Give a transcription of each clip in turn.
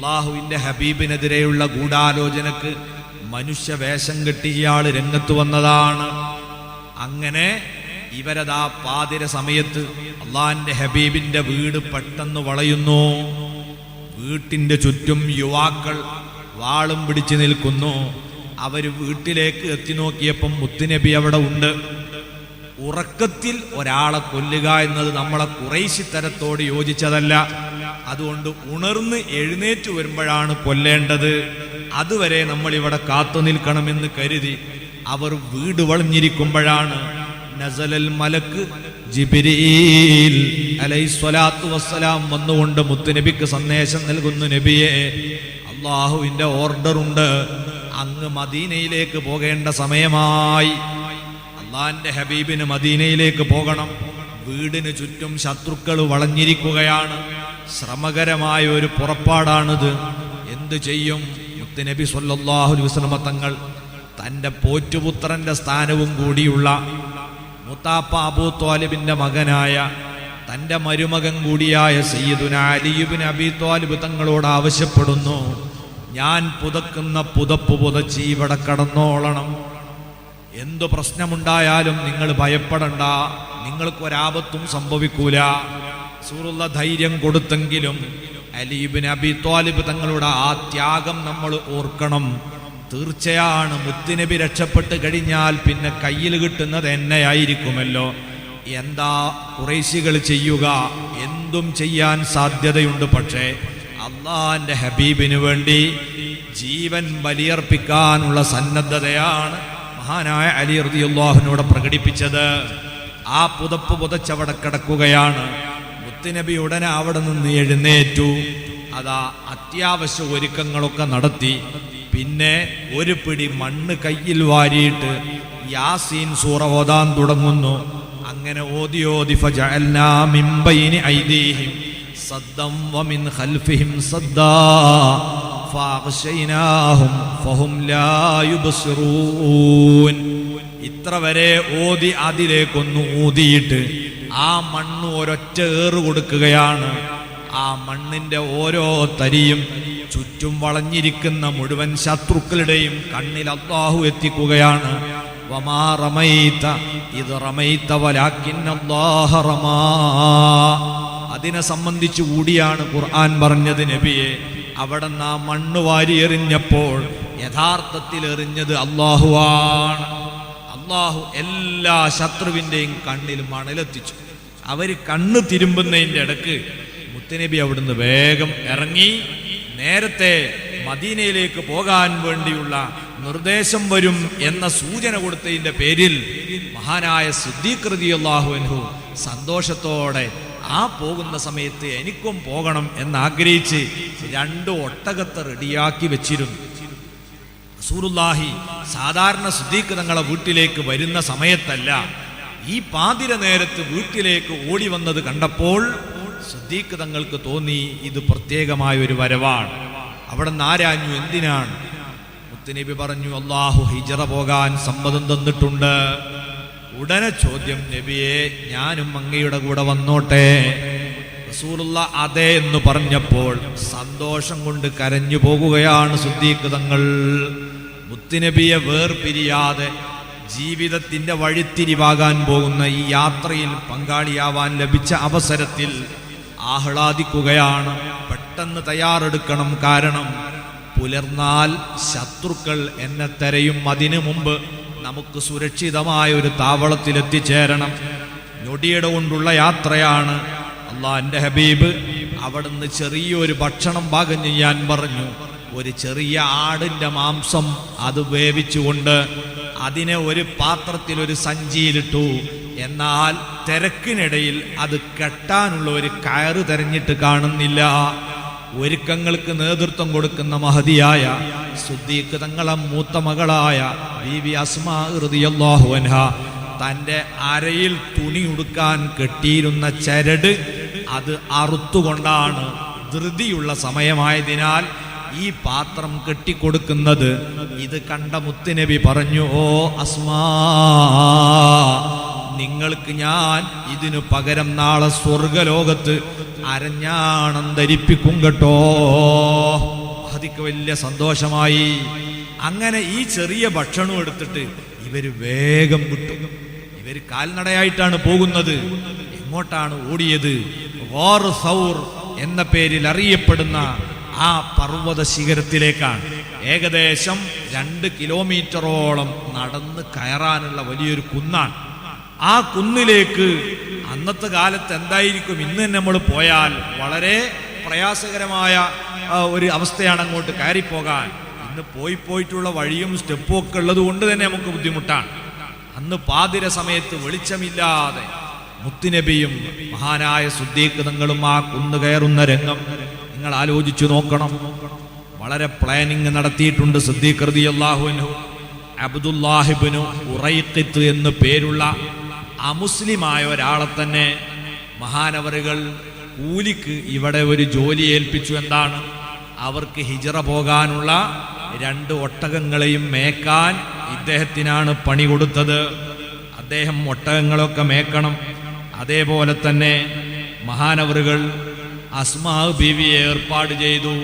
അള്ളാഹുവിന്റെ ഹബീബിനെതിരെയുള്ള ഗൂഢാലോചനക്ക് മനുഷ്യ വേഷം കെട്ടി ഇയാൾ രംഗത്ത് വന്നതാണ്. അങ്ങനെ ഇവരതാ പാതിര സമയത്ത് അള്ളാഹിന്റെ ഹബീബിന്റെ വീട് പെട്ടെന്ന് വളയുന്നു. വീട്ടിന്റെ ചുറ്റും യുവാക്കൾ വാളും പിടിച്ചു നിൽക്കുന്നു. അവർ വീട്ടിലേക്ക് എത്തി നോക്കിയപ്പം മുത്തുനബി അവിടെ ഉണ്ട്. ഉറക്കത്തിൽ ഒരാളെ കൊല്ലുക എന്നത് നമ്മളെ കുറേശി തരത്തോട് യോജിച്ചതല്ല. അതുകൊണ്ട് ഉണർന്ന് എഴുന്നേറ്റ് വരുമ്പോഴാണ് കൊല്ലേണ്ടത്. അതുവരെ നമ്മൾ ഇവിടെ കാത്തു നിൽക്കണമെന്ന് കരുതി അവർ വീട് വളഞ്ഞിരിക്കുമ്പോഴാണ് നസലൽ മലക്ക് ജിബിരിൽ അലൈസ്വലാത്തു വസ്സലാം വന്നുകൊണ്ട് മുത്തുനബിക്ക് സന്ദേശം നൽകുന്നു നബിയെ ഓർഡർ ഉണ്ട് അങ്ങ് മദീനയിലേക്ക് പോകേണ്ട സമയമായി. അള്ളാന്റെ ഹബീബിന് മദീനയിലേക്ക് പോകണം. വീടിന് ചുറ്റും ശത്രുക്കൾ വളഞ്ഞിരിക്കുകയാണ്. ശ്രമകരമായ ഒരു പുറപ്പാടാണിത്. എന്തു ചെയ്യും? മുത്തുനബി സല്ലല്ലാഹു അലൈഹി വസല്ലമ തങ്ങൾ തന്റെ പോറ്റുപുത്രന്റെ സ്ഥാനവും കൂടിയുള്ള മുത്താപ്പ അബൂ ത്വാലിബിന്റെ മകനായ തന്റെ മരുമകൻ കൂടിയായ സയ്യിദുന അലിയുബിൻ അബി ത്വാലിബ് തങ്ങളോട് ആവശ്യപ്പെടുന്നു ഞാൻ പുതക്കുന്ന പുതപ്പ് പുതച്ച് ഇവിടെ കടന്നോളണം. എന്തു പ്രശ്നമുണ്ടായാലും നിങ്ങൾ ഭയപ്പെടണ്ട. നിങ്ങൾക്ക് ഒരാപത്തും സംഭവിക്കൂല. സൂറുള്ള ധൈര്യം കൊടുത്തെങ്കിലും അലീബിൻ അബി ത്വാലിബ് തങ്ങളുടെ ആ ത്യാഗം നമ്മൾ ഓർക്കണം. തീർച്ചയാണ് മുത്തുനബി രക്ഷപ്പെട്ട് കഴിഞ്ഞാൽ പിന്നെ കയ്യിൽ കിട്ടുന്നത് എന്നെയായിരിക്കുമല്ലോ. എന്താ കുറേശികൾ ചെയ്യുക? എന്തും ചെയ്യാൻ സാധ്യതയുണ്ട് പക്ഷേ അള്ളാന്റെ ഹബീബിനു വേണ്ടി ജീവൻ ബലിയർപ്പിക്കാനുള്ള സന്നദ്ധതയാണ് മഹാനായ അലി റളിയല്ലാഹുവിനോട് പ്രകടിപ്പിച്ചത് ആ പുതപ്പ് പുതച്ചവിടെ കിടക്കുകയാണ്. മുത്തുനബി ഉടനെ അവിടെ നിന്ന് എഴുന്നേറ്റു. അതാ അത്യാവശ്യ ഒരുക്കങ്ങളൊക്കെ നടത്തി. പിന്നെ ഒരു പിടി മണ്ണ് കയ്യിൽ വാരിയിട്ട് യാസീൻ സൂറ ഓതാൻ തുടങ്ങുന്നു. അങ്ങനെ ഓതി സദ്ദം വമിൻ ഖൽഫിഹിം സദ്ദാ. ഇത്ര വരെ ഓതി അതിലേക്കൊന്ന് ഊതിയിട്ട് ആ മണ്ണ് ഒരൊറ്റ ഏറ് കൊടുക്കുകയാണ്. ആ മണ്ണിന്റെ ഓരോ തരിയും ചുറ്റും വളഞ്ഞിരിക്കുന്ന മുഴുവൻ ശത്രുക്കളുടെയും കണ്ണിൽ അള്ളാഹു എത്തിക്കുകയാണ്. അതിനെ സംബന്ധിച്ച് കൂടിയാണ് ഖുർആൻ പറഞ്ഞത് നബിയെ. അവിടെ ആ മണ്ണ് വാരി എറിഞ്ഞപ്പോൾ യഥാർത്ഥത്തിൽ എറിഞ്ഞത് അള്ളാഹുവാണ് അള്ളാഹു എല്ലാ ശത്രുവിന്റെയും കണ്ണിൽ മണലെത്തിച്ചു. അവർ കണ്ണ് തിരുമ്പുന്നതിന്റെ ഇടയ്ക്ക് മുത്തനബി അവിടുന്ന് വേഗം ഇറങ്ങി നേരത്തെ മദീനയിലേക്ക് പോകാൻ വേണ്ടിയുള്ള നിർദ്ദേശം വരും എന്ന സൂചന കൊടുത്തതിന്റെ പേരിൽ മഹാനായ സിദ്ദീഖ് അള്ളാഹു അൻഹു സന്തോഷത്തോടെ ആ പോകുന്ന സമയത്ത് എനിക്കും പോകണം എന്നാഗ്രഹിച്ച് രണ്ട് ഒട്ടകത്തെ റെഡിയാക്കി വെച്ചിരുന്നു. റസൂലുള്ളാഹി സാധാരണ സുദ്ദീഖ് തങ്ങളെ വീട്ടിലേക്ക് വരുന്ന സമയത്തല്ല ഈ പാതിര നേരത്ത് വീട്ടിലേക്ക് ഓടി വന്നത് കണ്ടപ്പോൾ സുദ്ദീഖ് തങ്ങൾക്ക് തോന്നി ഇത് പ്രത്യേകമായ ഒരു വരവാണ്. അവിടെ നിന്ന് ആരാഞ്ഞു? എന്തിനാണ്? മുത്തുനബി പറഞ്ഞു അള്ളാഹു ഹിജറ പോകാൻ സമ്മതം തന്നിട്ടുണ്ട്. ഉടനെ ചോദ്യം നബിയെ ഞാനും അങ്ങയുടെ കൂടെ വന്നോട്ടെ. റസൂലുള്ള അതെ എന്ന് പറഞ്ഞപ്പോൾ സന്തോഷം കൊണ്ട് കരഞ്ഞു പോകുകയാണ് സുദ്ദീഖ് തങ്ങൾ. മുത്തുനബിയെ വേർപിരിയാതെ ജീവിതത്തിന്റെ വഴിത്തിരിവാകാൻ പോകുന്ന ഈ യാത്രയിൽ പങ്കാളിയാവാൻ ലഭിച്ച അവസരത്തിൽ ആഹ്ലാദിക്കുകയാണ്. പെട്ടെന്ന് തയ്യാറെടുക്കണം കാരണം പുലർന്നാൽ ശത്രുക്കൾ എന്നെ തെരയും. അതിനു മുമ്പ് നമുക്ക് സുരക്ഷിതമായ ഒരു താവളത്തിൽ എത്തിച്ചേരണം. ഞൊടിയിട കൊണ്ടുള്ള യാത്രയാണ്. അള്ളാന്റെ ഹബീബ് അവിടുന്ന് ചെറിയൊരു ഭക്ഷണം പാകം ചെയ്യാൻ പറഞ്ഞു. ഒരു ചെറിയ ആടിന്റെ മാംസം അത് വേവിച്ചുകൊണ്ട് അതിനെ ഒരു പാത്രത്തിൽ ഒരു സഞ്ചിയിലിട്ടു. എന്നാൽ തിരക്കിനിടയിൽ അത് കെട്ടാനുള്ള ഒരു കയറ് തെരഞ്ഞിട്ട് കാണുന്നില്ല. ഒരുക്കങ്ങൾക്ക് നേതൃത്വം കൊടുക്കുന്ന മഹതിയായ സുദ്ദീഖ് തങ്ങളെ മൂത്ത മകളായ ബീവി അസ്മാ റളിയല്ലാഹു അൻഹ തന്റെ അരയിൽ തുണി ഉടുക്കാൻ കെട്ടിയിരുന്ന ചരട് അത് അറുത്തുകൊണ്ടാണ് ധൃതിയുള്ള സമയമായതിനാൽ ഈ പാത്രം കെട്ടിക്കൊടുക്കുന്നത് ഇത് കണ്ട മുത്തുനബി പറഞ്ഞു ഓ അസ്മാ നിങ്ങൾക്ക് ഞാൻ ഇതിനു പകരം നാളെ സ്വർഗലോകത്ത് അരഞ്ഞാണം ധരിപ്പിക്കും കേട്ടോ. അതിക്ക് വലിയ സന്തോഷമായി. അങ്ങനെ ഈ ചെറിയ ഭക്ഷണം എടുത്തിട്ട് ഇവർ വേഗം കിട്ടും ഇവർ കാൽനടയായിട്ടാണ് പോകുന്നത്. എങ്ങോട്ടാണ് ഓടിയത്? വാർ സൗർ എന്ന പേരിൽ അറിയപ്പെടുന്ന ആ പർവത ശിഖരത്തിലേക്കാണ്. ഏകദേശം രണ്ട് കിലോമീറ്ററോളം നടന്ന് കയറാനുള്ള വലിയൊരു കുന്നാണ്. ആ കുന്നിലേക്ക് അന്നത്തെ കാലത്ത് എന്തായിരിക്കും? ഇന്ന് നമ്മൾ പോയാൽ വളരെ പ്രയാസകരമായ ഒരു അവസ്ഥയാണ് അങ്ങോട്ട് കയറിപ്പോകാൻ. ഇന്ന് പോയി പോയിട്ടുള്ള വഴിയും സ്റ്റെപ്പും ഒക്കെ ഉള്ളത് കൊണ്ട് തന്നെ നമുക്ക് ബുദ്ധിമുട്ടാണ്. അന്ന് പാതിര സമയത്ത് വെളിച്ചമില്ലാതെ മുത്തുനബിയും മഹാനായ സുദ്ദീഖിതങ്ങളും ആ കുന്നു കയറുന്ന രംഗം നിങ്ങൾ ആലോചിച്ചു നോക്കണം. വളരെ പ്ലാനിങ് നടത്തിയിട്ടുണ്ട് സിദ്ദീഖ് റളിയല്ലാഹുവിനു അബ്ദുല്ലാഹിബിനു ഉറൈഖിത്ത് എന്ന് പേരുള്ള അമുസ്ലിമായ ഒരാളെ തന്നെ മഹാനവറുകൾ കൂലിക്ക് ഇവിടെ ഒരു ജോലി ഏൽപ്പിച്ചു എന്താണ് അവർക്ക് ഹിജറ പോകാനുള്ള രണ്ട് ഒട്ടകങ്ങളെയും മേക്കാൻ ഇദ്ദേഹത്തിനാണ് പണി കൊടുത്തത്. അദ്ദേഹം ഒട്ടകങ്ങളൊക്കെ മേക്കണം. അതേപോലെ തന്നെ മഹാനവറുകൾ അസ്മാ ബീവിയെ ഏർപ്പാട് ചെയ്തു.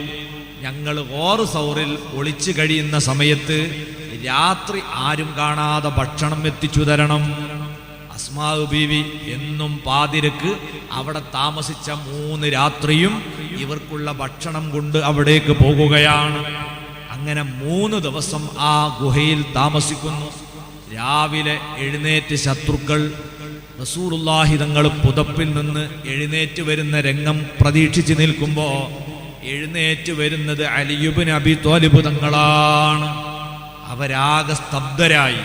ഞങ്ങൾ ഓറ് സൗറിൽ ഒളിച്ചു കഴിയുന്ന സമയത്ത് രാത്രി ആരും കാണാതെ ഭക്ഷണം എത്തിച്ചു തരണം. അസ്മാവ് ബീവി എന്നും പാതിരക്ക് അവിടെ താമസിച്ച മൂന്ന് രാത്രിയും ഇവർക്കുള്ള ഭക്ഷണം കൊണ്ട് അവിടേക്ക് പോകുകയാണ്. അങ്ങനെ മൂന്ന് ദിവസം ആ ഗുഹയിൽ താമസിക്കുന്നു. രാവിലെ എഴുന്നേറ്റ് ശത്രുക്കൾ റസൂറുല്ലാഹി തങ്ങൾ പുതപ്പിൽ നിന്ന് എഴുന്നേറ്റ് വരുന്ന രംഗം പ്രതീക്ഷിച്ച് നിൽക്കുമ്പോൾ എഴുന്നേറ്റ് വരുന്നത് അലിയുബിൻ അബി തങ്ങളാണ്. അവരാകെ സ്തബ്ധരായി.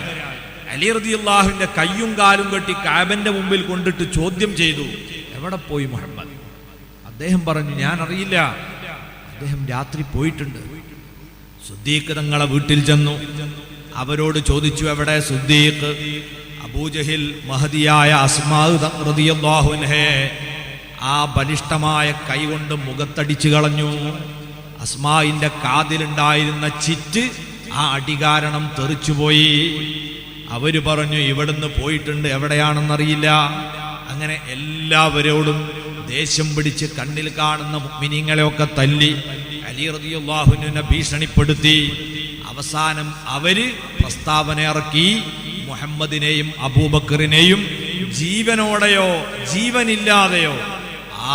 അലി റതിയുള്ളാഹുവിന്റെ കയ്യും കാലും കെട്ടി കാബന്റെ മുമ്പിൽ കൊണ്ടിട്ട് ചോദ്യം ചെയ്തു. എവിടെ പോയി മുഹമ്മദ്? അദ്ദേഹം പറഞ്ഞു ഞാൻ അറിയില്ല അദ്ദേഹം രാത്രി പോയിട്ടുണ്ട്. സുദ്ദീഖ് തങ്ങളെ വീട്ടിൽ ചെന്നു. അവരോട് ചോദിച്ചു എവിടെ സുദ്ദീഖ്? അബൂജഹിൽ മഹതിയായ അസ്മാഹുഹേ ആ ബലിഷ്ഠമായ കൈകൊണ്ട് മുഖത്തടിച്ചു കളഞ്ഞു. അസ്മായിന്റെ കാതിലുണ്ടായിരുന്ന ചിറ്റ് ആ അടികാരണം തെറിച്ചുപോയി. അവർ പറഞ്ഞു ഇവിടുന്ന് പോയിട്ടുണ്ട് എവിടെയാണെന്നറിയില്ല. അങ്ങനെ എല്ലാവരോടും ദേഷ്യം പിടിച്ച് കണ്ണിൽ കാണുന്ന മിനിങ്ങളെയൊക്കെ തല്ലി അലി ഭീഷണിപ്പെടുത്തി. അവസാനം അവർ പ്രസ്താവന ഇറക്കി മുഹമ്മദിനെയും അബൂബക്കറിനെയും ജീവനോടെയോ ജീവനില്ലാതെയോ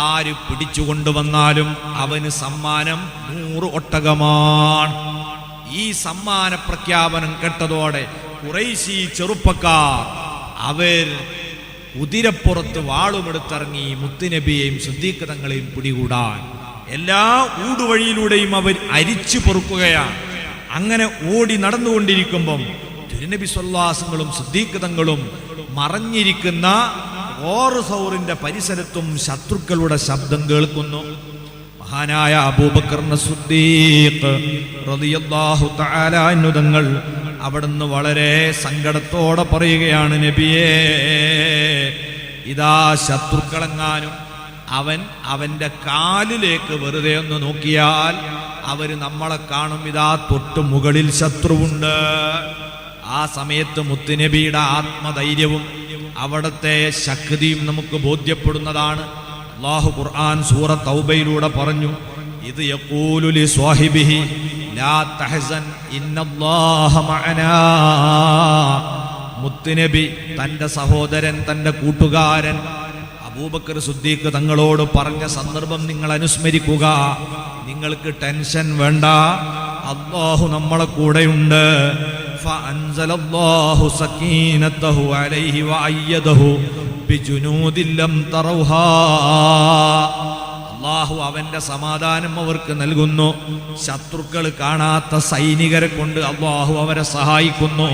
ആര് പിടിച്ചുകൊണ്ടുവന്നാലും അവന് സമ്മാനം നൂറ് ഒട്ടകമാണ്. ഈ സമ്മാന പ്രഖ്യാപനം കേട്ടതോടെ കുറേശി ചെറുപ്പക്കാർ അവർ കുതിരപ്പുറത്ത് വാളുമെടുത്തിറങ്ങി മുത്തുനബിയെയും ശുദ്ധീകൃതങ്ങളെയും പിടികൂടാൻ. എല്ലാ ഊടുവഴിയിലൂടെയും അവർ അരിച്ചു പൊറുക്കുകയാണ്. അങ്ങനെ ഓടി നടന്നുകൊണ്ടിരിക്കുമ്പം തിരുനബി സ്വല്ലാസങ്ങളും ശുദ്ധീകൃതങ്ങളും മറഞ്ഞിരിക്കുന്ന ഓറുസൗറിന്റെ പരിസരത്തും ശത്രുക്കളുടെ ശബ്ദം കേൾക്കുന്നു. മഹാനായ അബൂബക്കർ തങ്ങൾ അവിടുന്ന് വളരെ സങ്കടത്തോടെ പറയുകയാണ് നബിയേ ഇതാ ശത്രുക്കളെങ്ങാനും അവൻ അവന്റെ കാലിലേക്ക് വെറുതെ ഒന്ന് നോക്കിയാൽ അവർ നമ്മളെ കാണും. ഇതാ തൊട്ട് മുകളിൽ ശത്രുവുണ്ട്. ആ സമയത്ത് മുത്തുനബിയുടെ ആത്മധൈര്യവും അവിടുത്തെ ശക്തിയും നമുക്ക് ബോധ്യപ്പെടുന്നതാണ്. അള്ളാഹു ഖുർആൻ സൂറ തൗബയിലൂടെ പറഞ്ഞു ഇത് യക്കൂലുലി സ്വാഹിബിഹി മുത്തുനബി തന്റെ സഹോദരൻ തന്റെ കൂട്ടുകാരൻ അബൂബക്കർ സുദ്ദീഖ് തങ്ങളോട് പറഞ്ഞ സന്ദർഭം നിങ്ങൾ അനുസ്മരിക്കുക. നിങ്ങൾക്ക് ടെൻഷൻ വേണ്ട. അള്ളാഹു നമ്മളെ കൂടെയുണ്ട്. അലൈഹി ബിജുനൂദില്ലം തറൗഹാ. അള്ളാഹു അവന്റെ സമാധാനം അവർക്ക് നൽകുന്നു. ശത്രുക്കൾ കാണാത്ത സൈനികരെ കൊണ്ട് അള്ളാഹു അവരെ സഹായിക്കുന്നു.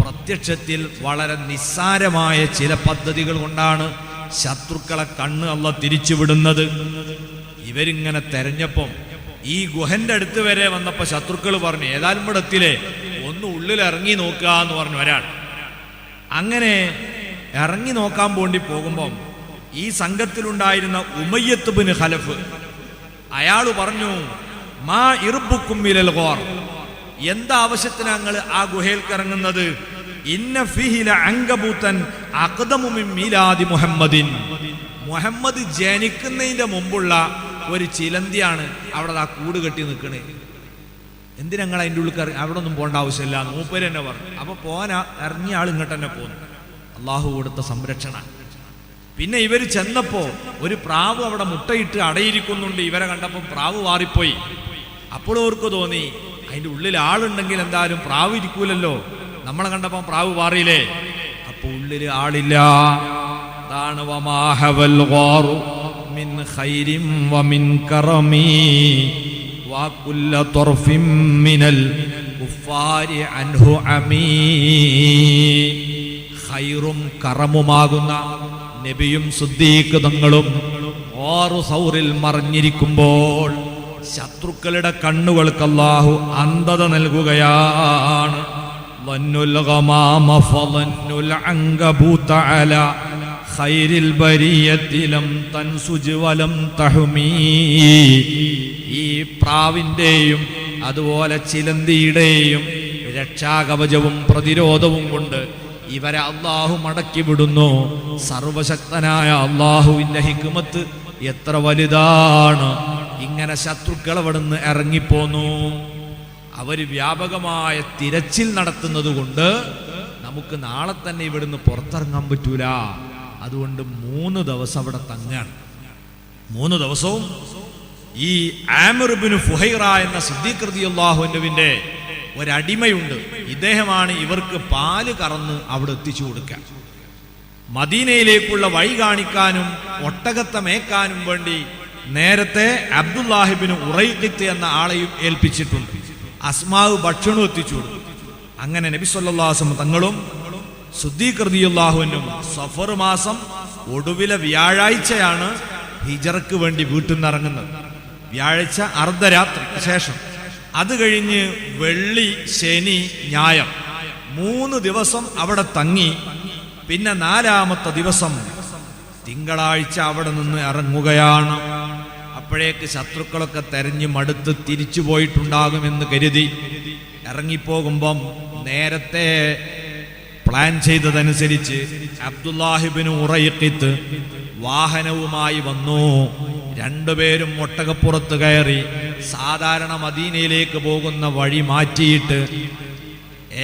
പ്രത്യക്ഷത്തിൽ വളരെ നിസ്സാരമായ ചില പദ്ധതികൾ കൊണ്ടാണ് ശത്രുക്കളെ കണ്ണ് അള്ള തിരിച്ചുവിടുന്നത്. ഇവരിങ്ങനെ തെരഞ്ഞപ്പം ഈ ഗുഹന്റെ അടുത്ത് വരെ വന്നപ്പോൾ ശത്രുക്കൾ പറഞ്ഞു ഏതായാലും ഇടത്തിലെ ഒന്ന് ഉള്ളിൽ ഇറങ്ങി നോക്കുക എന്ന് പറഞ്ഞു ഒരാൾ. അങ്ങനെ ഇറങ്ങി നോക്കാൻ വേണ്ടി പോകുമ്പം ഈ സംഘത്തിലുണ്ടായിരുന്ന ഉമയ്യത്ത് ബിൻ ഖലഫ്. അയാൾ പറഞ്ഞു മാ ഇറുബുക്കും ഗോർ എന്താ ആവശ്യത്തിന് ഞങ്ങൾ ആ ഗുഹയിൽ കിറങ്ങുന്നത് ഇന്ന ഫിഹില അങ്കബൂത്തൻ അഖദമു മിൻ മീലാദി മുഹമ്മദിൻ. മുഹമ്മദ് ജനിക്കുന്നതിന്റെ മുമ്പുള്ള ഒരു ചിലന്തിയാണ് അവിടെ ആ കൂട് കെട്ടി നിൽക്കണേ. എന്തിനങ്ങൾ അതിന്റെ ഉള്ളിൽ കയറി അവിടെ ഒന്നും പോകേണ്ട ആവശ്യമില്ല മൂപ്പര് തന്നെ പറഞ്ഞു. അപ്പൊ പോന ഇറങ്ങിയ ആൾ ഇങ്ങോട്ട് തന്നെ പോന്നു. അള്ളാഹു കൊടുത്ത സംരക്ഷണ. പിന്നെ ഇവർ ചെന്നപ്പോ ഒരു പ്രാവ് അവിടെ മുട്ടയിട്ട് അടയിരിക്കുന്നുണ്ട് ഇവരെ കണ്ടപ്പോൾ പ്രാവ് വാറിപ്പോയി അപ്പോൾ അവർക്ക് തോന്നി അതിന്റെ ഉള്ളിൽ ആളുണ്ടെങ്കിൽ എന്തായാലും പ്രാവ് ഇരിക്കൂലല്ലോ നമ്മളെ കണ്ടപ്പോൾ പ്രാവ് വാറിയില്ലേ അപ്പൊ ഉള്ളിൽ ആളില്ല അതാണ് വമാഹവൽ ഗാറു മിൻ ഖൈരിൻ വമിൻ കറമീ وكل طرف من الكفار عنه عمي കൈറും കറമുമാകുന്ന നബിയും സുദ്ദീഖതങ്ങളും ഓറു സൗറിൽ മറിഞ്ഞിരിക്കുമ്പോൾ ശത്രുക്കളുടെ കണ്ണുകൾക്ക് അല്ലാഹു അന്ധത നൽകുകയാണ്. ഈ പ്രാവിന്റെയും അതുപോലെ ചിലന്തിയുടെയും രക്ഷാകവചവും പ്രതിരോധവും കൊണ്ട് ഇവരെ അള്ളാഹു മടക്കി വിടുന്നു സർവശക്തനായ അള്ളാഹുവിന്റെ ഹിക്കുമത്ത് എത്ര വലുതാണ്. ഇങ്ങനെ ശത്രുക്കൾ അവിടുന്ന് ഇറങ്ങിപ്പോന്നു. അവർ വ്യാപകമായ തിരച്ചിൽ നടത്തുന്നത് കൊണ്ട് നമുക്ക് നാളെ തന്നെ ഇവിടുന്ന് പുറത്തിറങ്ങാൻ പറ്റൂല. അതുകൊണ്ട് മൂന്ന് ദിവസം അവിടെ തങ്ങാണ്. മൂന്ന് ദിവസവും ഈ ആമിർബിന് ഫുഹൈറ എന്ന സിദ്ദീഖ്രതി അള്ളാഹുവിന്റെ ഒരടിമയുണ്ട്. ഇദ്ദേഹമാണ് ഇവർക്ക് പാൽ കറന്ന് അവിടെ എത്തിച്ചു കൊടുക്കുക. മദീനയിലേക്കുള്ള വഴി കാണിക്കാനും ഒട്ടകത്തെ മേക്കാനും വേണ്ടി നേരത്തെ അബ്ദുല്ലാഹിബിന് ഉറയിക്കിത്ത് എന്ന ആളെയും ഏൽപ്പിച്ചിട്ടുണ്ട്. അസ്മാവ് ഭക്ഷണം എത്തിച്ചു കൊടുക്കും അങ്ങനെ നബി സല്ലാസം തങ്ങളും ശുദ്ധീകൃതിയുള്ളാഹുവിനും സഫർ മാസം ഒടുവിലെ വ്യാഴാഴ്ചയാണ് ഹിജറക്ക് വേണ്ടി വീട്ടിൽ നിന്ന് ഇറങ്ങുന്നത് വ്യാഴാഴ്ച അർദ്ധരാത്രിക്ക് ശേഷം അത് കഴിഞ്ഞ് വെള്ളി ശനി ഞായം മൂന്ന് ദിവസം അവിടെ തങ്ങി. പിന്നെ നാലാമത്തെ ദിവസം തിങ്കളാഴ്ച അവിടെ നിന്ന് ഇറങ്ങുകയാണ്. അപ്പോഴേക്ക് ശത്രുക്കളൊക്കെ തെരഞ്ഞു മടുത്ത് തിരിച്ചു പോയിട്ടുണ്ടാകുമെന്ന് കരുതി. ഇറങ്ങിപ്പോകുമ്പം നേരത്തെ പ്ലാൻ ചെയ്തതനുസരിച്ച് അബ്ദുല്ലാഹിബിന് ഉറയിക്കിത്ത് വാഹനവുമായി വന്നു. രണ്ടുപേരും ഒട്ടകപ്പുറത്ത് കയറി സാധാരണ മദീനയിലേക്ക് പോകുന്ന വഴി മാറ്റിയിട്ട്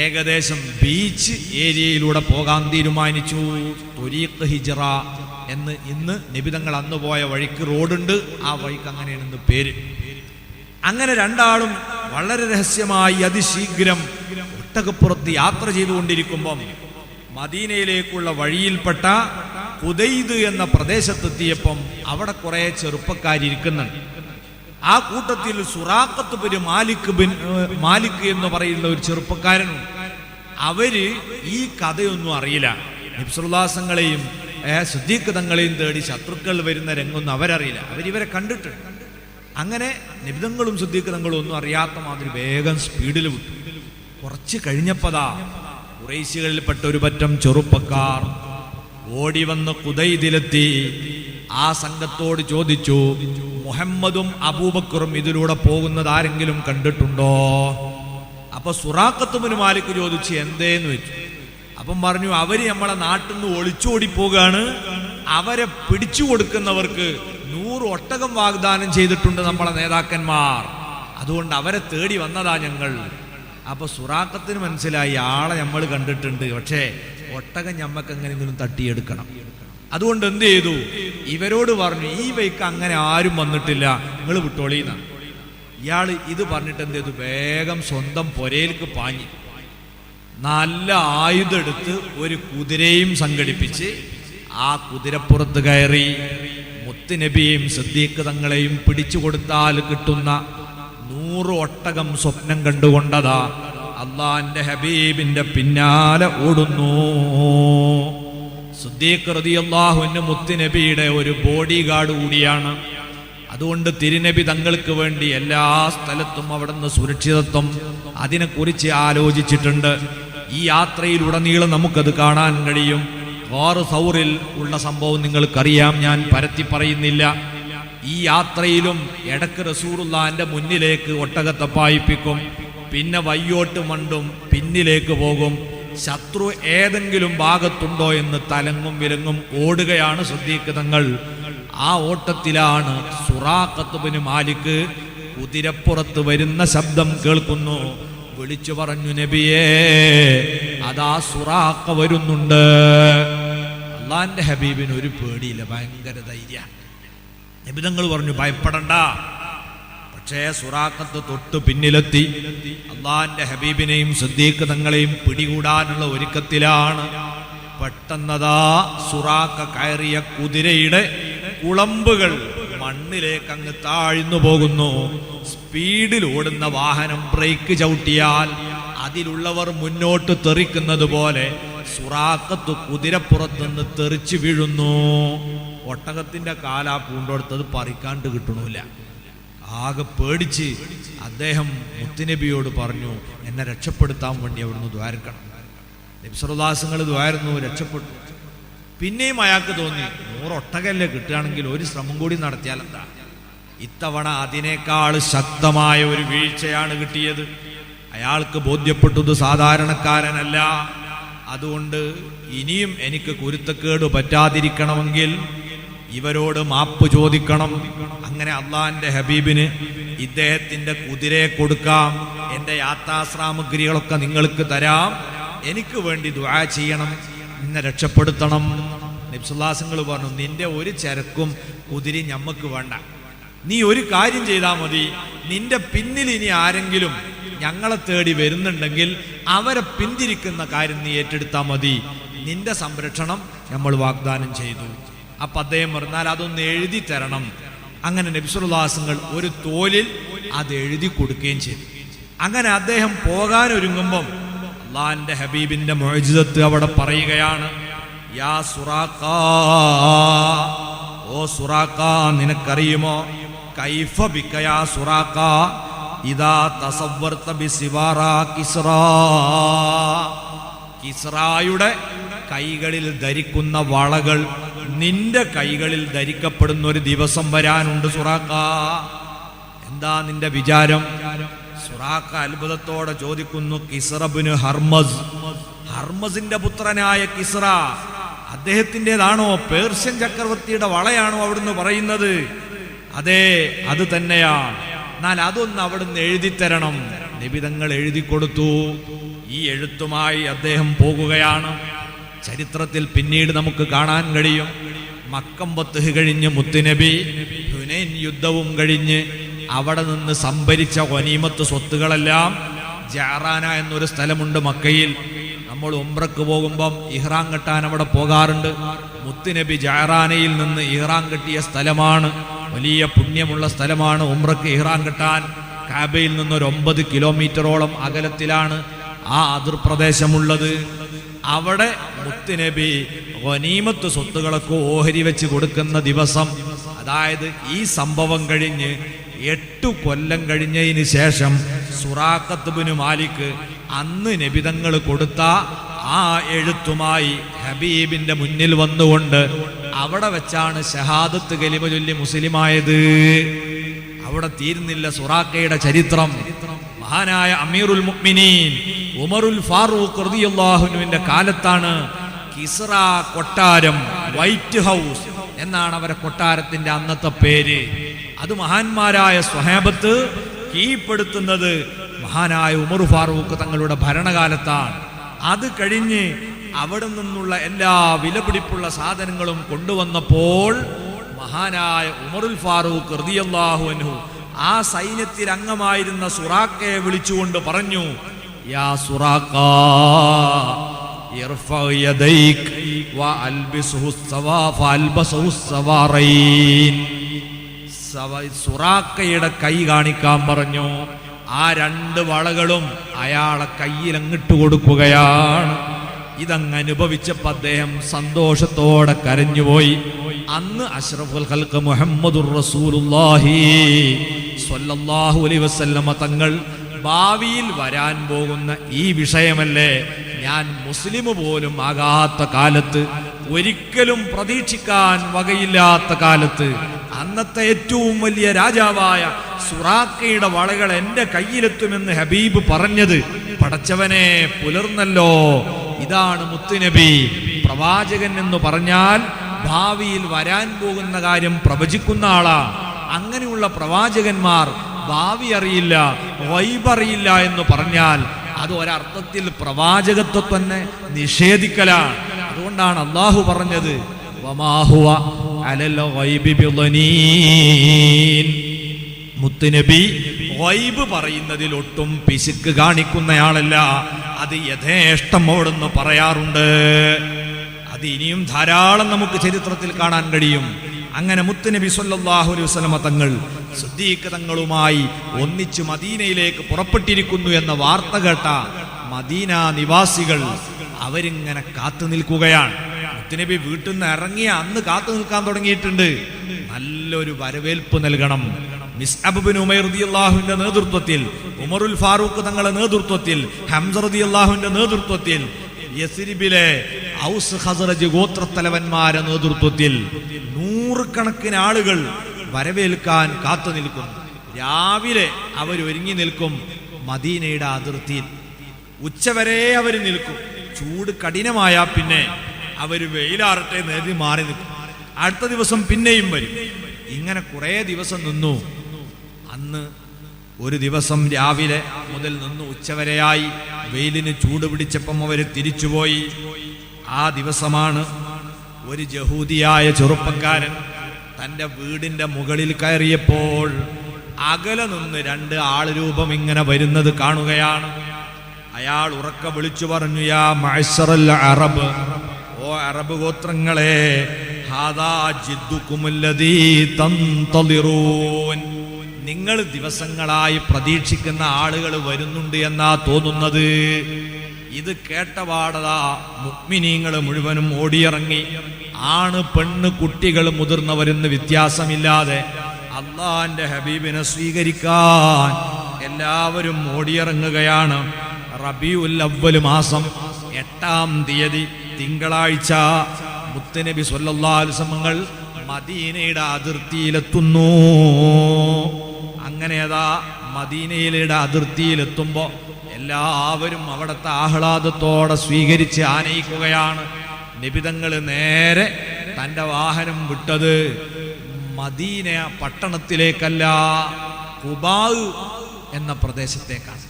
ഏകദേശം ബീച്ച് ഏരിയയിലൂടെ പോകാൻ തീരുമാനിച്ചു. തൊരീഖ് ഹിജറ എന്ന് ഇന്ന് നിബിതങ്ങൾ അന്ന് പോയ വഴിക്ക് റോഡുണ്ട്. ആ വഴിക്ക് അങ്ങനെയാണ് ഇന്ന് പേര്. അങ്ങനെ രണ്ടാളും വളരെ രഹസ്യമായി അതിശീഘ്രം ഒട്ടകപ്പുറത്ത് യാത്ര ചെയ്തുകൊണ്ടിരിക്കുമ്പം മദീനയിലേക്കുള്ള വഴിയിൽപ്പെട്ട കുതൈദ് എന്ന പ്രദേശത്തെത്തിയപ്പം അവിടെ കുറെ ചെറുപ്പക്കാരിയ്ക്കുന്നുണ്ട് ആ കൂട്ടത്തിൽ Suraqah bin Malik bin Malik എന്ന് പറയുന്ന ഒരു ചെറുപ്പക്കാരനുണ്ട്. അവർ ഈ കഥയൊന്നും അറിയില്ല. നിബ്സുല്ലാസങ്ങളെയും ശുദ്ധീകൃതങ്ങളെയും തേടി ശത്രുക്കൾ വരുന്ന രംഗമൊന്നും അവരറിയില്ല. അവരിവരെ കണ്ടിട്ടുണ്ട്. അങ്ങനെ നിബിതങ്ങളും ശുദ്ധീകൃതങ്ങളും ഒന്നും അറിയാത്ത മാതിരി വേഗം സ്പീഡിൽ വിട്ടു. കുറച്ച് കഴിഞ്ഞപ്പതാ കുറേശികളിൽപ്പെട്ട ഒരു പറ്റം ചെറുപ്പക്കാർ ഓടി വന്ന് കുതൈതിലെത്തി. ആ സംഘത്തോട് ചോദിച്ചു മുഹമ്മദും അബൂബക്കറും ഇതിലൂടെ പോകുന്നത് ആരെങ്കിലും കണ്ടിട്ടുണ്ടോ? അപ്പൊ സുറാഖത്തുമിന് മാലിക്ക് ചോദിച്ചു എന്തേന്ന്? വെച്ചു അപ്പം പറഞ്ഞു അവർ നമ്മളെ നാട്ടിൽ നിന്ന് ഒളിച്ചോടി പോവുകയാണ് അവരെ പിടിച്ചു കൊടുക്കുന്നവർക്ക് നൂറ് ഒട്ടകം വാഗ്ദാനം ചെയ്തിട്ടുണ്ട് നമ്മളെ നേതാക്കന്മാർ. അതുകൊണ്ട് അവരെ തേടി വന്നതാ ഞങ്ങൾ. അപ്പൊ സുറാക്കത്തിന് മനസ്സിലായി ആളെ നമ്മൾ കണ്ടിട്ടുണ്ട്. പക്ഷേ ഒട്ടകം ഞമ്മക്ക് എങ്ങനെയെങ്കിലും തട്ടിയെടുക്കണം. അതുകൊണ്ട് എന്ത് ചെയ്തു? ഇവരോട് പറഞ്ഞു ഈ വൈക്ക് അങ്ങനെ ആരും വന്നിട്ടില്ല. നിങ്ങൾ വിട്ടോളീന്ന. ഇയാൾ ഇത് പറഞ്ഞിട്ട് എന്ത് ചെയ്തു? വേഗം സ്വന്തം പൊരയിലേക്ക് പാഞ്ഞി നല്ല ആയുധം എടുത്ത് ഒരു കുതിരയും സംഘടിപ്പിച്ച് ആ കുതിരപ്പുറത്ത് കയറി മുത്തുനബിയെയും സിദ്ദീഖ് തങ്ങളെയും പിടിച്ചു കൊടുത്താൽ കിട്ടുന്ന നൂറ് ഒട്ടകം സ്വപ്നം കണ്ടുകൊണ്ടതാ അള്ളാന്റെ ഹബീബിന്റെ പിന്നാലെ ഓടുന്നു. സുദ്ദീഖ് മുത്തുനബിയുടെ ഒരു ബോഡി ഗാർഡ് കൂടിയാണ്. അതുകൊണ്ട് തിരുനബി തങ്ങൾക്ക് വേണ്ടി എല്ലാ സ്ഥലത്തും അവിടുന്ന് സുരക്ഷിതത്വം അതിനെക്കുറിച്ച് ആലോചിച്ചിട്ടുണ്ട്. ഈ യാത്രയിലുടനീളം നമുക്കത് കാണാൻ കഴിയും. ഗോറ് സൗറിൽ ഉള്ള സംഭവം നിങ്ങൾക്കറിയാം ഞാൻ പരത്തി പറയുന്നില്ല. ഈ യാത്രയിലും ഇടയ്ക്ക് റസൂറുല്ലാന്റെ മുന്നിലേക്ക് ഒട്ടകത്തെ പായിപ്പിക്കും. പിന്നെ വയ്യോട്ട് മണ്ടും പിന്നിലേക്ക് പോകും. ശത്രു ഏതെങ്കിലും ഭാഗത്തുണ്ടോ എന്ന് തലങ്ങും വിലങ്ങും ഓടുകയാണ് ശ്രദ്ധിക്കുന്നങ്ങൾ. ആ ഓട്ടത്തിലാണ് സുറാഖത്തുബിന് മാലിക്ക് കുതിരപ്പുറത്ത് വരുന്ന ശബ്ദം കേൾക്കുന്നു. വിളിച്ചു പറഞ്ഞു നബിയേ അതാ സുറാക്ക വരുന്നുണ്ട്. അള്ളാന്റെ ഹബീബിന് ഒരു പേടിയില്ല ഭയങ്കര ധൈര്യ നിബിതങ്ങൾ പറഞ്ഞു ഭയപ്പെടണ്ട. പക്ഷേ സുറാക്കത്ത് തൊട്ട് പിന്നിലെത്തി. അള്ളാന്റെ ഹബീബിനെയും സിദ്ദീഖ് തങ്ങളെയും പിടികൂടാനുള്ള ഒരുക്കത്തിലാണ് പെട്ടെന്നതാ സുറാക്ക കയറിയ കുതിരയുടെ കുളമ്പുകൾ മണ്ണിലേക്ക് അങ്ങ് താഴ്ന്നു പോകുന്നു. സ്പീഡിൽ ഓടുന്ന വാഹനം ബ്രേക്ക് ചവിട്ടിയാൽ അതിലുള്ളവർ മുന്നോട്ട് തെറിക്കുന്നത് പോലെ സുറാക്കത്ത് കുതിരപ്പുറത്തുനിന്ന് തെറിച്ചു വീഴുന്നു. ഒട്ടകത്തിന്റെ കാലാ പൂണ്ടോടുത്തത് പറിക്കാണ്ട് കിട്ടണില്ല. ആകെ പേടിച്ച് അദ്ദേഹം മുത്തുനബിയോട് പറഞ്ഞു എന്നെ രക്ഷപ്പെടുത്താൻ വേണ്ടി അവിടുന്ന് ദ്വാരക്കണം. നബ്സറുദാസങ്ങൾ ദ്വാരുന്നു രക്ഷപ്പെട്ടു. പിന്നെയും അയാൾക്ക് തോന്നി നൂറൊട്ടകല്ലേ കിട്ടുകയാണെങ്കിൽ ഒരു ശ്രമം കൂടി നടത്തിയാൽ എന്താ? ഇത്തവണ അതിനേക്കാൾ ശക്തമായ ഒരു വീഴ്ചയാണ് കിട്ടിയത്. അയാൾക്ക് ബോധ്യപ്പെട്ടത് സാധാരണക്കാരനല്ല. അതുകൊണ്ട് ഇനിയും എനിക്ക് കുരുത്തക്കേട് പറ്റാതിരിക്കണമെങ്കിൽ ഇവരോട് മാപ്പ് ചോദിക്കണം. അങ്ങനെ അള്ളാഹിന്റെ ഹബീബിന് ഇദ്ദേഹത്തിന്റെ കുതിരയെ കൊടുക്കാം. എന്റെ യാത്രാസാമഗ്രികളൊക്കെ നിങ്ങൾക്ക് തരാം. എനിക്ക് വേണ്ടി ദുആ ചെയ്യണം. നിന്നെ രക്ഷപ്പെടുത്തണം. നിബ്സുല്ലാസങ്ങൾ പറഞ്ഞു നിന്റെ ഒരു ചരക്കും കുതിരി ഞമ്മക്ക് വേണ്ട. നീ ഒരു കാര്യം ചെയ്താൽ മതി. നിന്റെ പിന്നിൽ ഇനി ആരെങ്കിലും ഞങ്ങളെ തേടി വരുന്നുണ്ടെങ്കിൽ അവരെ പിന്തിരിക്കുന്ന കാര്യം നീ ഏറ്റെടുത്താൽ മതി. നിന്റെ സംരക്ഷണം നമ്മൾ വാഗ്ദാനം ചെയ്തു. അപ്പൊ അദ്ദേഹം പറഞ്ഞാൽ അതൊന്ന് എഴുതി തരണം. അങ്ങനെ നബിസുല്ലാസങ്ങൾ ഒരു തോലിൽ അത് എഴുതി കൊടുക്കുകയും ചെയ്തു. അങ്ങനെ അദ്ദേഹം പോകാൻ ഒരുങ്ങുമ്പം അള്ളാന്റെ ഹബീബിന്റെ മൊഴിജിതത്ത് അവിടെ പറയുകയാണ് യാ ഓ സുറാക്ക നിനക്കറിയുമോ? കൈഫ യാ ഇതാ കിസ്റായുടെ കൈകളിൽ ധരിക്കുന്ന വളകൾ നിന്റെ കൈകളിൽ ധരിക്കപ്പെടുന്ന ഒരു ദിവസം വരാനുണ്ട് സുറാക്ക എന്താ നിന്റെ വിചാരം? സുറാക്ക അത്ഭുതത്തോടെ ചോദിക്കുന്നു കിസറബിന് ഹർമസ്. ഹർമസിന്റെ പുത്രനായ കിസ്റ അദ്ദേഹത്തിന്റെതാണോ പേർഷ്യൻ ചക്രവർത്തിയുടെ വളയാണോ അവിടുന്ന് പറയുന്നത്? അതെ അത് തന്നെയാണ്. എന്നാൽ അതൊന്ന് അവിടുന്ന് എഴുതിത്തരണം. നിബിതങ്ങൾ എഴുതി കൊടുത്തു ഈ എഴുത്തുമായി അദ്ദേഹം പോകുകയാണ്. ചരിത്രത്തിൽ പിന്നീട് നമുക്ക് കാണാൻ കഴിയും. മക്കമ്പത്ത് കഴിഞ്ഞ് മുത്തുനബി ഹുനൈൻ യുദ്ധവും കഴിഞ്ഞ് അവിടെ നിന്ന് സംഭരിച്ച ഒനീമത്ത് സ്വത്തുകളെല്ലാം ജാറാന എന്നൊരു സ്ഥലമുണ്ട് മക്കയിൽ. നമ്മൾ ഉംറക്ക് പോകുമ്പം ഇഹ്റാം കെട്ടാൻ അവിടെ പോകാറുണ്ട്. മുത്തുനബി ജാറാനയിൽ നിന്ന് ഇഹ്റാം കെട്ടിയ സ്ഥലമാണ്. വലിയ പുണ്യമുള്ള സ്ഥലമാണ് ഉംറക്ക് ഇഹ്റാം കെട്ടാൻ. കാബയിൽ നിന്ന് ഒരു ഒമ്പത് കിലോമീറ്ററോളം അകലത്തിലാണ് ആ അതിർപ്രദേശമുള്ളത്. അവിടെ മുത്തുനബി ഗനീമത്ത് സ്വത്തുകളൊക്കെ ഓഹരി വെച്ച് കൊടുക്കുന്ന ദിവസം അതായത് ഈ സംഭവം കഴിഞ്ഞ് എട്ടു കൊല്ലം കഴിഞ്ഞതിന് ശേഷം സുറാഖത്തുബിന് മാലിക്ക് അന്ന് നബിതങ്ങൾ കൊടുത്ത ആ എഴുത്തുമായി ഹബീബിന്റെ മുന്നിൽ വന്നുകൊണ്ട് അവിടെ വെച്ചാണ് ഷഹാദത്ത് കലിമ ചൊല്ലി മുസ്ലിമായത്. അവിടെ തീരുന്നില്ല സുറാക്കയുടെ ചരിത്രം. മഹാനായ അമീറുൽ മുഅ്മിനീൻ ഉമറുൽ ഫാറൂഖ് റളിയല്ലാഹുവിന്റെ കാലത്താണ് കിസ്റ കൊട്ടാരം വൈറ്റ് ഹൗസ് എന്നാണ് അവരെ കൊട്ടാരത്തിന്റെ അന്നത്തെ പേര്. അത് മഹാന്മാരായ സ്വഹാബത്ത് കീഴ്പ്പെടുത്തുന്നത് മഹാനായ ഉമർ ഫാറൂഖ് തങ്ങളുടെ ഭരണകാലത്താണ്. അത് കഴിഞ്ഞ് അവിടെ നിന്നുള്ള എല്ലാ വിലപിടിപ്പുള്ള സാധനങ്ങളും കൊണ്ടുവന്നപ്പോൾ മഹാനായ ഉമറുൽ ഫാറൂഖ് റളിയല്ലാഹു അൻഹു ആ സൈന്യത്തിൽ അംഗമായിരുന്ന സുറാക്കയെ വിളിച്ചുകൊണ്ട് പറഞ്ഞു സുറാക്കയുടെ കൈ കാണിക്കാൻ പറഞ്ഞു. ആ രണ്ട് വളകളും അയാളെ കയ്യിൽ അങ്ങിട്ട് കൊടുക്കുകയാണ്. ഇതങ്ങ് അനുഭവിച്ചപ്പോ അദ്ദേഹം സന്തോഷത്തോടെ കരഞ്ഞുപോയി അന്ന് അഷ്റഫുൽ ഖൽഖ് മുഹമ്മദുർ റസൂലുള്ളാഹി സ്വല്ലല്ലാഹു അലൈഹി വസല്ലമ തങ്ങൾ ഭാവിയിൽ വരാൻ പോകുന്ന ഈ വിഷയമല്ലേ ഞാൻ മുസ്ലിം പോലും ആകാത്ത കാലത്ത് ഒരിക്കലും പ്രതീക്ഷിക്കാൻ വകയില്ലാത്ത കാലത്ത്. അന്നത്തെ ഏറ്റവും വലിയ രാജാവായ സുറാക്കയുടെ വളകൾ എന്റെ കയ്യിലെത്തുമെന്ന് ഹബീബ് പറഞ്ഞത് പടച്ചവനെ പുലർന്നല്ലോ. ഇതാണ് മുത്തുനബി. പ്രവാചകൻ എന്ന് പറഞ്ഞാൽ ഭാവിയിൽ വരാൻ പോകുന്ന കാര്യം പ്രവചിക്കുന്ന ആളാ. അങ്ങനെയുള്ള പ്രവാചകന്മാർ ഭാവി അറിയില്ല വൈബറിയില്ല എന്ന് പറഞ്ഞാൽ അത് ഒരർത്ഥത്തിൽ പ്രവാചകത്വം തന്നെ നിഷേധിക്കലാണ്. അതുകൊണ്ടാണ് അള്ളാഹു പറഞ്ഞത്. മുത്തുനബി വൈബ് പറയുന്നതിൽ ഒട്ടും പിശുക്ക് കാണിക്കുന്നയാളല്ല അത് യഥേഷ്ടം ഓടുന്നു പറയാറുണ്ട്. അത് ഇനിയും ധാരാളം നമുക്ക് ചരിത്രത്തിൽ കാണാൻ കഴിയും. അങ്ങനെ മുത്തുനബി സല്ലാഹു അലൈഹി വസ്ലമ തങ്ങൾ സുദ്ദീഖ് തങ്ങളുമായി ഒന്നിച്ച് മദീനയിലേക്ക് പുറപ്പെട്ടിരിക്കുന്നു എന്ന വാർത്ത കേട്ട മദീന നിവാസികൾ അവരിങ്ങനെ കാത്തു നിൽക്കുകയാണ്. മുത്തുനബി വീട്ടിൽ നിന്ന് ഇറങ്ങിയ അന്ന് കാത്തു നിൽക്കാൻ തുടങ്ങിയിട്ടുണ്ട്. നല്ലൊരു വരവേൽപ്പ് നൽകണം. മിസ് അബുബിൻ ഉമൈർ റളിയല്ലാഹുവിന്റെ നേതൃത്വത്തിൽ ഉമറുൽ ഫാറൂഖ് തങ്ങളുടെ നേതൃത്വത്തിൽ ഹംസ റളിയല്ലാഹുവിന്റെ നേതൃത്വത്തിൽ യസ്രിബിലെ ഔസ് ഖസറജ് ഗോത്രത്തലവന്മാരെ നേതൃത്വത്തിൽ നൂറുകണക്കിന് ആളുകൾ വരവേൽക്കാൻ കാത്തു നിൽക്കും രാവിലെ അവർ ഒരുങ്ങി നിൽക്കും മദീനയുടെ അതിർത്തിയിൽ. ഉച്ചവരെ അവർ നിൽക്കും. ചൂട് കഠിനമായ പിന്നെ അവർ വെയിലാറട്ടെ നേരി മാറി നിൽക്കും. അടുത്ത ദിവസം പിന്നെയും വരും. ഇങ്ങനെ കുറേ ദിവസം നിന്നു. അന്ന് ഒരു ദിവസം രാവിലെ മുതൽ നിന്ന് ഉച്ചവരെയായി വെയിലിന് ചൂട് പിടിച്ചപ്പം അവർ തിരിച്ചുപോയി. ആ ദിവസമാണ് ഒരു ജഹൂദിയായ ചെറുപ്പക്കാരൻ തന്റെ വീടിന്റെ മുകളിൽ കയറിയപ്പോൾ അകലെ നിന്ന് രണ്ട് ആൾരൂപം ഇങ്ങനെ വരുന്നത് കാണുകയാണ്. അയാൾ ഉറക്ക വിളിച്ചു പറഞ്ഞു യാ മഅ്ശറൽ അറബ് ഓ അറബ് ഗോത്രങ്ങളെ ഹാദാ ജിദ്ദുക്കുമുല്ലദീ തന്തളിറൂൻ നിങ്ങൾ ദിവസങ്ങളായി പ്രതീക്ഷിക്കുന്ന ആളുകൾ വരുന്നുണ്ട് എന്നാ തോന്നുന്നത്. ഇത് കേട്ടപാടതാ മുക്മിനീങ്ങൾ മുഴുവനും ഓടിയിറങ്ങി. ആണ് പെണ്ണ് കുട്ടികൾ മുതിർന്നവരെന്ന് വ്യത്യാസമില്ലാതെ അള്ളാന്റെ ഹബീബിനെ സ്വീകരിക്കാൻ എല്ലാവരും ഓടിയിറങ്ങുകയാണ്. റബിയുൽ അവൽ മാസം എട്ടാം തീയതി തിങ്കളാഴ്ച മുത്തനബി സൊല്ലാൽസമങ്ങൾ മദീനയുടെ അതിർത്തിയിലെത്തുന്നു. അങ്ങനെ അതാ മദീനയിലെ അതിർത്തിയിലെത്തുമ്പോ എല്ലാവരും അവിടുത്തെ ആഹ്ലാദത്തോടെ സ്വീകരിച്ച് ആനയിക്കുകയാണ്. നിബിതങ്ങൾ നേരെ തന്റെ വാഹനം വിട്ടത് മദീന പട്ടണത്തിലേക്കല്ല കുബാവ് എന്ന പ്രദേശത്തേക്കാണ്.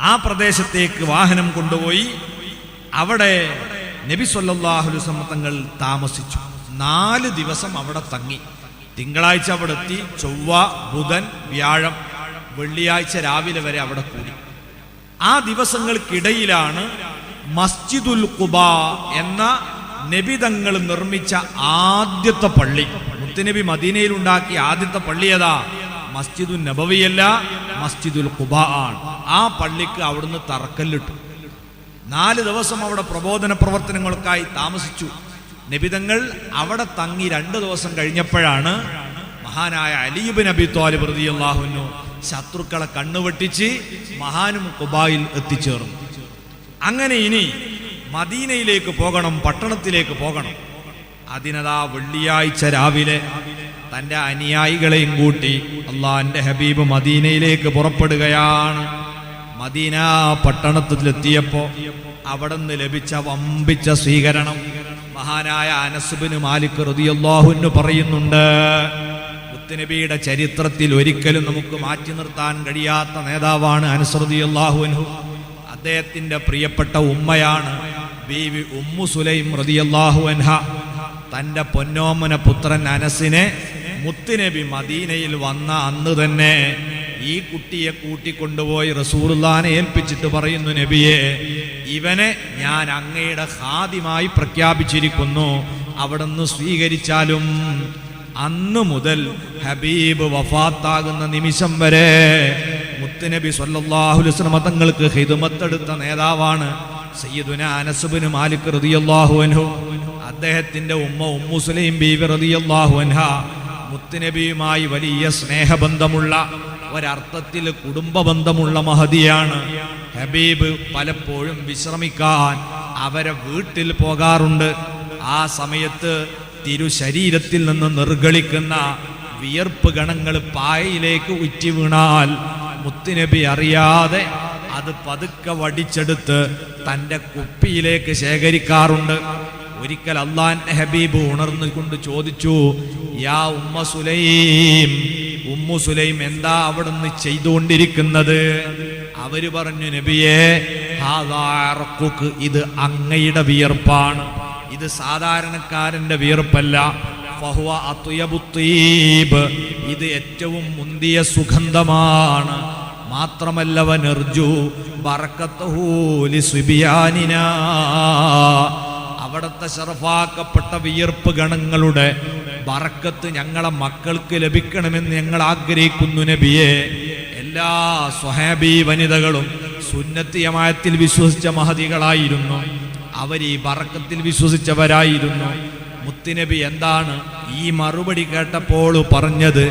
ആ പ്രദേശത്തേക്ക് വാഹനം കൊണ്ടുപോയി അവിടെ നബി സല്ലല്ലാഹു അലൈഹി തങ്ങൾ താമസിച്ചു. നാല് ദിവസം അവിടെ തങ്ങി. തിങ്കളാഴ്ച അവിടെ എത്തി ചൊവ്വ ബുധൻ വ്യാഴം വെള്ളിയാഴ്ച രാവിലെ വരെ അവിടെ കൂടി. ആ ദിവസങ്ങൾക്കിടയിലാണ് മസ്ജിദുൽ കുബ എന്ന നബിതങ്ങൾ നിർമ്മിച്ച ആദ്യത്തെ പള്ളി. മുത്തുനബി മദീനയിൽ ഉണ്ടാക്കിയ ആദ്യത്തെ പള്ളി ഏതാ? മസ്ജിദുൽ നബവിയല്ല മസ്ജിദുൽ കുബ ആണ്. ആ പള്ളിക്ക് അവിടുന്ന് തറക്കല്ലിട്ടു. നാല് ദിവസം അവിടെ പ്രബോധന പ്രവർത്തനങ്ങൾക്കായി താമസിച്ചു. നബിതങ്ങൾ അവിടെ തങ്ങി രണ്ട് ദിവസം കഴിഞ്ഞപ്പോഴാണ് മഹാനായ അലീബ് നബി തോലിബ് റളിയല്ലാഹുവിനു ശത്രുക്കളെ കണ്ണുവെട്ടിച്ച് മഹാനും കുബായിൽ എത്തിച്ചേർന്നു. അങ്ങനെ ഇനി മദീനയിലേക്ക് പോകണം പട്ടണത്തിലേക്ക് പോകണം. അതിനതാ വെള്ളിയാഴ്ച രാവിലെ തന്റെ അനുയായികളെയും കൂട്ടി അള്ളാഹിന്റെ ഹബീബ് മദീനയിലേക്ക് പുറപ്പെടുകയാണ്. മദീന പട്ടണത്തിലെത്തിയപ്പോ അവിടെ നിന്ന് ലഭിച്ച വമ്പിച്ച സ്വീകരണം മഹാനായ അനസുബിന് മാലിക് റതിയല്ലാഹുന്നു പറയുന്നുണ്ട് മുത്തുനബിയുടെ ചരിത്രത്തിൽ ഒരിക്കലും നമുക്ക് മാറ്റി നിർത്താൻ കഴിയാത്ത നേതാവാണ് അനസ്രതി അള്ളാഹുവിനു അദ്ദേഹത്തിന്റെ പ്രിയപ്പെട്ട ഉമ്മയാണ് ബീവി ഉമ്മു സുലൈം റതിയല്ലാഹു അൻഹ. തന്റെ പൊന്നോമന പുത്രൻ അനസിനെ മുത്തുനബി മദീനയിൽ വന്ന അന്ന് തന്നെ ഈ കുട്ടിയെ കൂട്ടിക്കൊണ്ടുപോയി റസൂറുല്ലാനെ ഏൽപ്പിച്ചിട്ട് പറയുന്നു നബിയെ ഇവനെ ഞാൻ അങ്ങയുടെ ഹാദിമായി പ്രഖ്യാപിച്ചിരിക്കുന്നു. അവിടുന്ന് സ്വീകരിച്ചാലും അന്ന് മുതൽ ഹബീബ് വഫാത്താകുന്ന നിമിഷം വരെ മുത്തുനബി സല്ലല്ലാഹു അലൈഹി വസല്ലം തങ്ങൾക്ക് ഹിദമത്തെടുത്ത നേതാവാണ് സയ്യിദുന അനസുബിന് മാലിക് റളിയല്ലാഹു അൻഹു. അദ്ദേഹത്തിന്റെ ഉമ്മ ഉമ്മു സുലൈം ബീവി റളിയല്ലാഹു അൻഹ. മുത്തുനബിയുമായി വലിയ സ്നേഹബന്ധമുള്ള ഒരർത്ഥത്തിൽ കുടുംബ ബന്ധമുള്ള മഹതിയാണ്. ഹബീബ് പലപ്പോഴും വിശ്രമിക്കാൻ അവരെ വീട്ടിൽ പോകാറുണ്ട്. ആ സമയത്ത് തിരുശരീരത്തിൽ നിന്ന് നിർഗളിക്കുന്ന വിയർപ്പ് ഗണങ്ങൾ പായയിലേക്ക് ഉറ്റി വീണാൽ മുത്തുനബി അറിയാതെ അത് പതുക്കെ വടിച്ചെടുത്ത് തന്റെ കുപ്പിയിലേക്ക് ശേഖരിക്കാറുണ്ട്. ഒരിക്കൽ അള്ളാൻ ഹബീബ് ഉണർന്നുകൊണ്ട് ചോദിച്ചു യാ ഉമ്മ സുലൈം ഉമ്മു സുലൈം എന്താ അവിടുന്ന് ചെയ്തുകൊണ്ടിരിക്കുന്നത്? അവർ പറഞ്ഞു നബിയെ ഇത് അങ്ങയുടെ വിയർപ്പാണ്. ഇത് സാധാരണക്കാരന്റെ വിയർപ്പല്ല. ഫഹുവ ഇത് ഏറ്റവും മുന്തിയ സുഗന്ധമാണ്. മാത്രമല്ലവൻ വനർജു ബറക്കത്തഹൂലി സുബിയാനിന. അവിടുത്തെ ഷറഫാക്കപ്പെട്ട വിയർപ്പ് ഗണങ്ങളുടെ ബറക്കത്ത് ഞങ്ങളെ മക്കൾക്ക് ലഭിക്കണമെന്ന് ഞങ്ങൾ ആഗ്രഹിക്കുന്നു നബിയെ. എല്ലാ സ്വഹാബി വനിതകളും സുന്നത്തിയമായത്തിൽ വിശ്വസിച്ച മഹതികളായിരുന്നു. അവർ ഈ ബറക്കത്തിൽ വിശ്വസിച്ചവരായിരുന്നു. മുത്തുനബി എന്താണ് ഈ മറുപടി കേട്ടപ്പോൾ പറഞ്ഞത്?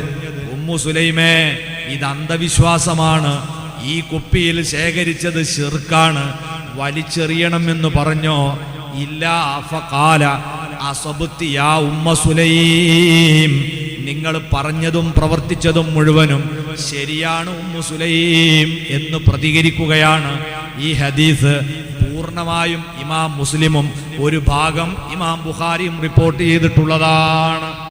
ഉമ്മു സുലൈമേ ഇത് അന്ധവിശ്വാസമാണ്. ഈ കുപ്പിയിൽ ശേഖരിച്ചത് ശിർക്കാണ്. വലിച്ചെറിയണമെന്ന് പറഞ്ഞോ? ഇല്ല ഫഖാല സുലൈം. നിങ്ങൾ പറഞ്ഞതും പ്രവർത്തിച്ചതും മുഴുവനും ശരിയാണ് ഉമ്മു സുലൈം എന്ന് പ്രതികരിക്കുകയാണ്. ഈ ഹദീസ് പൂർണമായും ഇമാം മുസ്ലിമും ഒരു ഭാഗം ഇമാം ബുഖാരിയും റിപ്പോർട്ട് ചെയ്തിട്ടുള്ളതാണ്.